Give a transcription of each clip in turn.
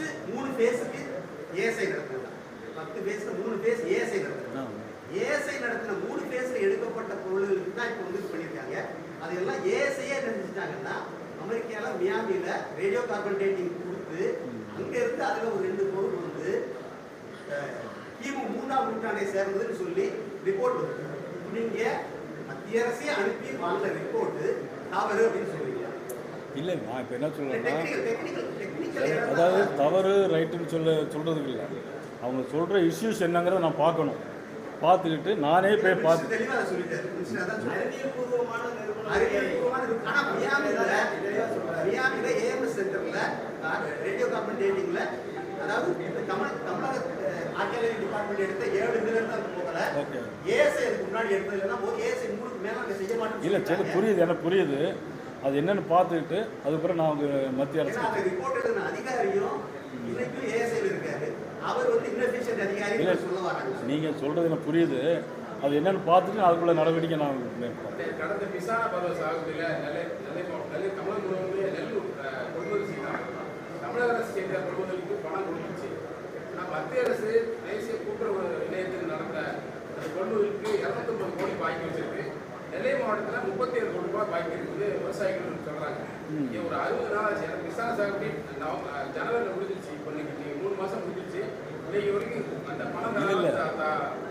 First மூணு ஃபேஸுக்கு ASI நடத்தினது பத்து ஃபேஸ்ல மூணு ஃபேஸ் ஏஎஸ்ஐ நடத்தினது ஏஎஸ்ஐ நடத்தின மூணு ஃபேஸ்ல எடுக்கப்பட்ட பொருள்களுக்கு தான் இப்போ வந்து பண்ணியிருக்காங்க. அதெல்லாம் ஏஎஸ்ஐயே என்ன செஞ்சுட்டாங்கன்னா அமெரிக்கால மியாமியில ரேடியோ கார்பன் டேட்டிங் கொடுத்து அங்க இருந்து அதுல ஒரு ரெண்டு பொருள் வந்து கிமு மூணாம் நூற்றாண்டை சேர்ந்ததுன்னு சொல்லி ரிப்போர்ட் வருது நீங்க மத்திய அரசே அனுப்பி வாங்கின ரிப்போர்ட் தவறு அப்படின்னு சொல்றீங்க இல்லை நான் இப்போ என்ன சொல்கிறேன்னா அதாவது தவறு ரைட்டுன்னு சொல்ல சொல்கிறதுக்கு இல்லை. அவங்க சொல்கிற இஷ்யூஸ் என்னங்கிறத நான் பார்க்கணும். பார்த்துக்கிட்டு நானே போய் பார்த்து இல்லை. சரி புரியுது எனக்கு புரியுது. அது என்னன்னு பார்த்துக்கிட்டு அதுக்கப்புறம் நான் அவங்க மத்திய அரசு இல்ல. நீங்கள் சொல்கிறது எனக்கு புரியுது. அது என்னன்னு பார்த்துட்டு அதுக்குள்ள நடவடிக்கை நான் கடந்த விசாரணை பருவ சாகுபடியில் நெல்லை நெல்லை மாவட்டம் நெல்லை தமிழகம் முழுவதுமே நெல் அஹ், கொள்முதல் செய்தாங்க. தமிழக அரசு செய்த கொள்முதலுக்கு பணம் கொடுத்துச்சு. ஆனால் மத்திய அரசு தேசிய கூட்டுறவு நிலையத்தில் நடந்த கொள்முதலுக்கு இரநூத்தொம்பது கோடி பாக்கி வச்சிருக்கு. நெல்லை மாவட்டத்தில் முப்பத்தி ஏழு கோடி ரூபாய் பாக்கி இருக்குது. விவசாயிகள் சொல்றாங்க இங்க ஒரு அறுபது நாள் ஆச்சு. எனக்கு விசாரணை சாகுபடி நவ- ஜனவரியில் முடிஞ்சிருச்சு. இப்போ மூணு மாசம் முடிஞ்சிருச்சு. இன்னைக்கு வரைக்கும் அந்த பணம்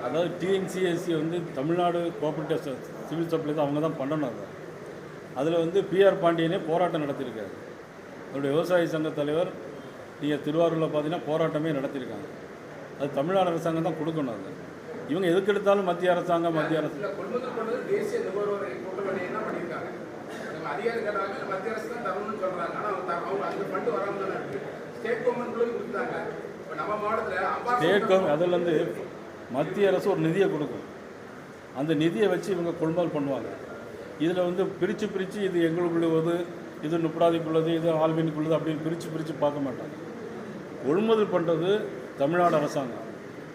அதாவது டிஎன்சிஎஸ்சி வந்து தமிழ்நாடு கோஆப்ரேட்டிவ் சிவில் சப்ளை தான் அவங்க தான் பண்ணணும் அதை. அதில் வந்து பிஆர் பாண்டியனே போராட்டம் நடத்தியிருக்காரு. அவருடைய விவசாய சங்க தலைவர் நீங்கள் திருவாரூரில் பார்த்தீங்கன்னா போராட்டமே நடத்தியிருக்காங்க. அது தமிழ்நாடு அரசாங்கம் தான் கொடுக்கணும் அது. இவங்க எதுக்கு எடுத்தாலும் மத்திய அரசாங்கம் மத்திய அரசு. ஸ்டேட் அதுலேருந்து மத்திய அரசு ஒரு நிதியை கொடுக்கும். அந்த நிதியை வச்சு இவங்க கொள்முதல் பண்ணுவாங்க. இதில் வந்து பிரித்து பிரித்து இது எங்களுக்குள்ளது இது நுப்படாதிக்குள்ளது இது ஆல்மீனுக்குள்ளது அப்படின்னு பிரித்து பிரித்து பார்க்க மாட்டாங்க. கொள்முதல் பண்ணுறது தமிழ்நாடு அரசாங்கம்.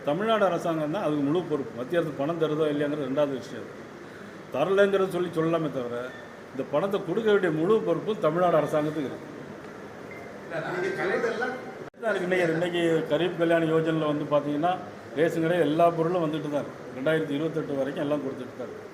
தமிழ்நாடு அரசாங்கம் தான் அதுக்கு முழு பொறுப்பு. மத்திய அரசு பணம் தருதோ இல்லையாங்கிறது ரெண்டாவது விஷயம். தரலைங்கிறத சொல்லி சொல்லலாமே தவிர இந்த பணத்தை கொடுக்க வேண்டிய முழு பொறுப்பு தமிழ்நாடு அரசாங்கத்துக்கு இருக்குது இன்னைக்கு இன்னைக்கு கரீப் கல்யாண யோஜனில் வந்து பார்த்தீங்கன்னா ரேஷன் கடை எல்லா பொருளும் வந்துட்டு தான் இருக்குது ரெண்டாயிரத்தி இருபத்தெட்டு வரைக்கும் எல்லாம் கொடுத்துட்டு தான் இருக்கு.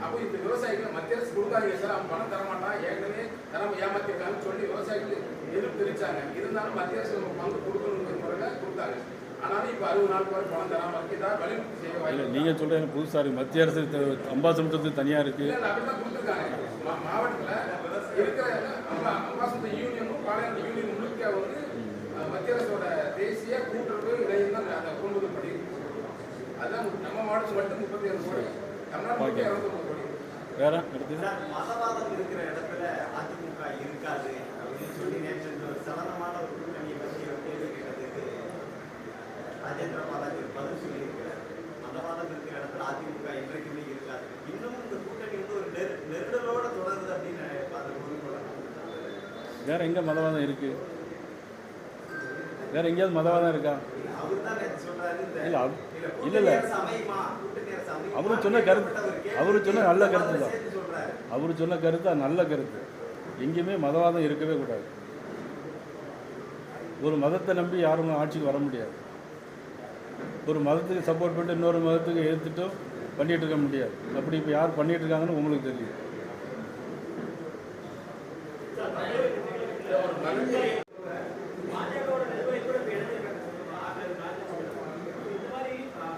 அப்போ இந்த விவசாயிகள் மத்திய அரசு கொடுக்காதீங்க சார். அவன் பணம் தரமாட்டான் ஏற்கனவே தரம் ஏமாத்திருக்காங்கன்னு சொல்லி விவசாயிகள் எதிர்ப்பு தெரிவிச்சாங்க. இருந்தாலும் மத்திய அரசு நம்ம பங்கு கொடுக்கணுங்கிற முறையில் கொடுத்தாங்க. ஆனாலும் இப்போ அறுபது நாளுக்கு வரை பணம் தராமல் இருக்கு. ஏதாவது வலியுறுத்தி செய்ய இல்லை வாய்ப்பு நீங்கள் சொல்கிற எனக்கு புதுசாக இருக்குது மத்திய அரசு த- அம்பாசமுத்திரத்துக்கு தனியாக இருக்குது இல்ல, அப்படிதான் கொடுத்திருக்காங்க. மாவட்டத்துல இருக்கிற அம்பா- அம்பாசமுத்திரம் யூனியனும் பாளையம் யூனியன் முழுக்க வந்து மத்திய அரசோட தேசிய கூட்டுறவு இணையம் தான் அந்த கொள்முதல் படி அதான் நம்ம மாவட்டத்தில் மட்டும் முப்பத்தி ஏழு கோடி. கோடி வேற அடுத்து மதவாதம் இருக்கிற இடத்துல அதிமுக இருக்காது அப்படின்னு சொல்லி நேற்று ஒரு சலனமான ஒரு கூட்டணியை பற்றி ஒரு கேள்வி கேட்டதுக்கு ராஜேந்திர பாலாஜி ஒரு பதில் சொல்லியிருக்கிறார். மதவாதம் இருக்கிற இடத்துல அதிமுக என்றைக்குமே இருக்காது. இன்னமும் இந்த கூட்டணி வந்து ஒரு நெரு நெருடலோட தொடருது அப்படின்னு அதை பொருள் கொள்ளலாம் வேற எங்கே மதவாதம் இருக்குது வேற எங்கேயாவது மதவாதம் இருக்கா? அவர் தான் சொல்றாரு இல்லை இல்ல, இல்லை. அவரு சொன்ன கருத்து. அவரு சொன்ன நல்ல கருத்து தான். அவரு சொன்ன கருத்து அது நல்ல கருத்து. எங்கேயுமே மதவாதம் இருக்கவே கூடாது. ஒரு மதத்தை நம்பி யாரும் ஆட்சிக்கு வர முடியாது. ஒரு மதத்துக்கு சப்போர்ட் பண்ணிட்டு இன்னொரு மதத்துக்கு எதிர்த்துட்டும் பண்ணிகிட்டு இருக்க முடியாது. அப்படி இப்போ யார் பண்ணிகிட்டு இருக்காங்கன்னு உங்களுக்கு தெரியும்.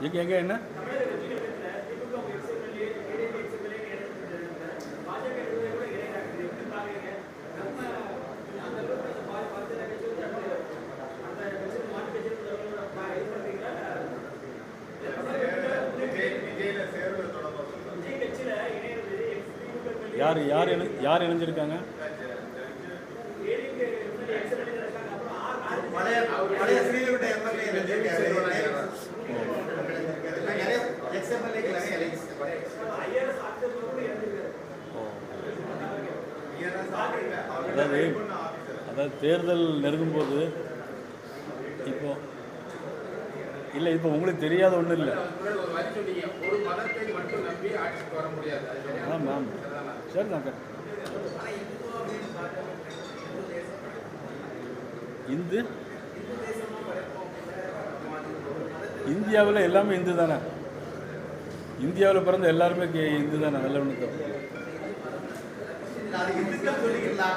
எங்க எங்க என்ன? யார் யார் இணை யார் இணைஞ்சிருக்காங்க? அதாவது அதாவது தேர்தல் நெருங்கும்போது இப்போ இல்லை இப்போ உங்களுக்கு தெரியாத ஒன்றும் இல்லை. ஆமாம் ஆமாம்? சரி தாங்க இந்து? இந்தியாவில் எல்லாமே இந்து தானே? இந்தியாவில் பிறந்த எல்லாருமே இந்து தானே நல்ல ஒன்று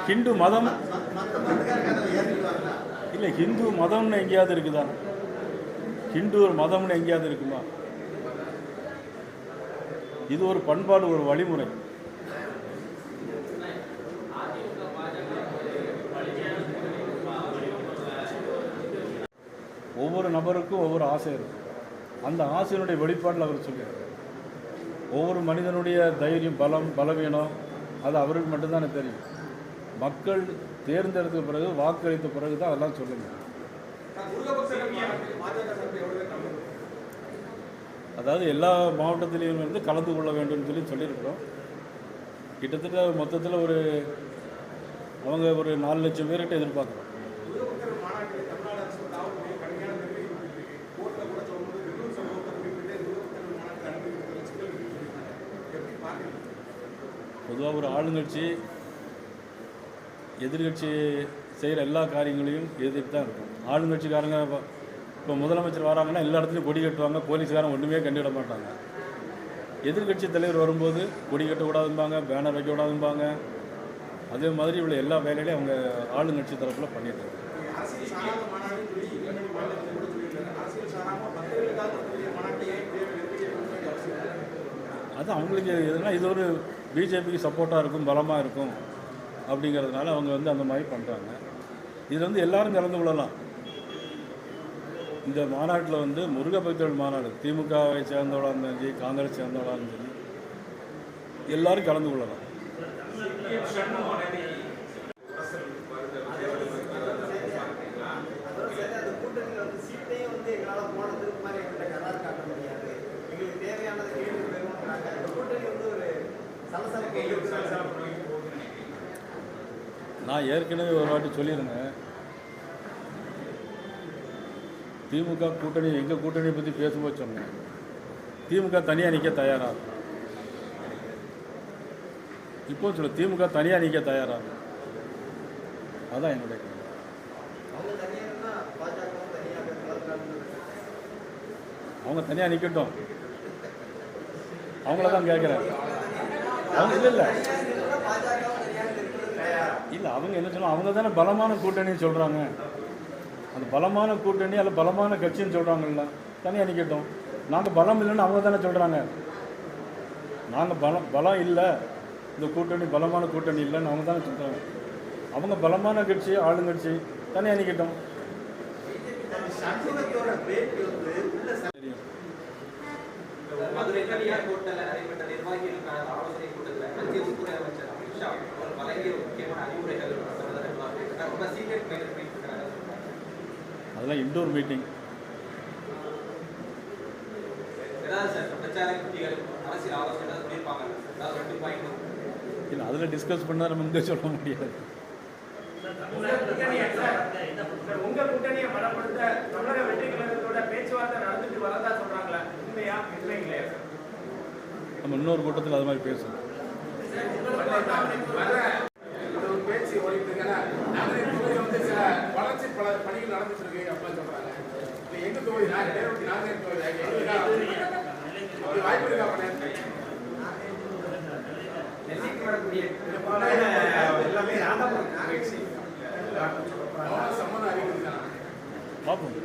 ஹிந்து மதம்? இல்லை ஹிந்து மதம்னு எங்கேயாவது இருக்குதா? ஹிந்து ஒரு மதம்னு எங்கேயாவது இருக்குமா? இது ஒரு பண்பாடு ஒரு வழிமுறை ஒவ்வொரு நபருக்கும் ஒவ்வொரு ஆசை இருக்கும். அந்த ஆசையினுடைய வெளிப்பாட்டில் அவர் சொல்லியிருக்கார் ஒவ்வொரு மனிதனுடைய தைரியம் பலம் பலவீனம் அது அவருக்கு மட்டும்தானே தெரியும். மக்கள் தேர்ந்தெடுத்த பிறகு வாக்களித்த பிறகு தான் அதெல்லாம் சொல்லுங்க. அதாவது எல்லா மாவட்டத்திலையும் இருந்து கலந்து கொள்ள வேண்டும் சொல்லி சொல்லியிருக்கிறோம். கிட்டத்தட்ட மொத்தத்தில் ஒரு அவங்க ஒரு நாலு லட்சம் பேர்கிட்ட எதிர்பார்க்குறோம். பொதுவாக ஒரு ஆளுங்கட்சி எதிர்கட்சி செய்கிற எல்லா காரியங்களையும் எதிர்த்து தான் இருக்கும் ஆளுங்கட்சிக்காரங்க இப்போ- இப்போ முதலமைச்சர் வராங்கன்னா எல்லா இடத்துலையும் கொடி கட்டுவாங்க போலீஸ்காரன் ஒன்றுமே கண்டிட மாட்டாங்க எதிர்கட்சி தலைவர் வரும்போது கொடி கட்டக்கூடாதும்பாங்க பேனர் வைக்கக்கூடாதும்பாங்க அதே மாதிரி உள்ள எல்லா வேலையிலையும் அவங்க ஆளுங்கட்சி தரப்பில் பண்ணிட்டு இருக்காங்க. அரசியல் சாராத மாநாடுன்னு சொல்லி இளநிலை மாநிலத்தில் கூட சொல்லியிருக்காரு அரசியல் சாராம பக்தர்களுக்காக நடத்தக்கூடிய மாநாட்டை ஏன் இப்படியே நிர்வகிக்க வேண்டிய அவசியம் இல்லை? அது அவங்களுக்கு எதுனா இது ஒரு பிஜேபிக்கு சப்போர்ட்டாக இருக்கும் பலமாக இருக்கும் அப்படிங்கிறதுனால அவங்க வந்து அந்த மாதிரி பண்ணுறாங்க இதில் வந்து எல்லாரும் கலந்து கொள்ளலாம். இந்த மாநாட்டில் வந்து முருக பக்தர்கள் மாநாடு திமுகவை சேர்ந்தவளாக இருந்தாலும் சரி காங்கிரஸ் சேர்ந்தவளாக இருந்தாலும் சரி எல்லாரும் கலந்து கொள்ளலாம் அதாவது சரி, அந்த கூட்டணியில வந்து சீட்டையும் வந்து எங்களால போன திரும்ப மாதிரி எங்கள்கிட்ட கரார் காட்ட முடியாது எங்களுக்கு தேவையானதை கேள்வி பெறுவோங்கிறாங்க இந்த கூட்டணி வந்து ஒரு சலசலப்பை ஏற்படுத்தும். நான் ஏற்கனவே ஒரு வாட்டி சொல்லியிருந்தேன். திமுக கூட்டணி எங்கள் கூட்டணியை பற்றி பேசும்போது சொன்னேன். திமுக தனியாக நிற்க தயாரா? இப்போ சொல்ல திமுக தனியாக நிற்க தயாரா? அதான் என்னுடைய. அவங்க தனியாக நிற்கட்டும் அவங்கள தான் கேட்குறேன் இல்லை இல்லை. இல்லை அவங்க என்ன சொல்லுவாங்க? அவங்க தானே பலமான கூட்டணின்னு சொல்கிறாங்க அந்த பலமான கூட்டணி அல்ல பலமான கட்சின்னு சொல்கிறாங்கல்ல தனியாக நிற்கட்டும் நாங்கள் பலம் இல்லைன்னு அவங்க தானே சொல்கிறாங்க நாங்கள் பலம் பலம் இல்லை. இந்த கூட்டணி பலமான கூட்டணி இல்லைன்னு அவங்க தானே சொல்கிறாங்க அவங்க பலமான கட்சி ஆளுங்கட்சி தனியாக நிற்கட்டும் சண்முகத்தோட தெரியும் மதுரை தனியார் கோட்டையில் நடைபெற்ற நிர்வாகிகளுக்கான ஆலோசனை கூட்டத்தில் மத்திய உள்துறை அமைச்சர் அமித்ஷா அவர் வழங்கிய முக்கியமான அறிவுரைகள் ரொம்ப பண்ணியிருக்கிறாங்க அதெல்லாம் இன்டோர் மீட்டிங் இல்லை அதில் டிஸ்கஸ் பண்ணால் நம்ம இங்கே சொல்ல முடியாது. உங்க கூட்டணியை சார், சார், உங்க கூட்டணியை பலப்படுத்த தமிழக வெற்றி கழகத்தோட பேச்சுவார்த்தை நடந்துட்டு வரதா சொல்றாங்களா உண்மையா இல்லை இல்லையா சார்? நம்ம இன்னொரு கூட்டத்தில் அது மாதிரி அறிவிக்கிறாங்க பார்ப்போம்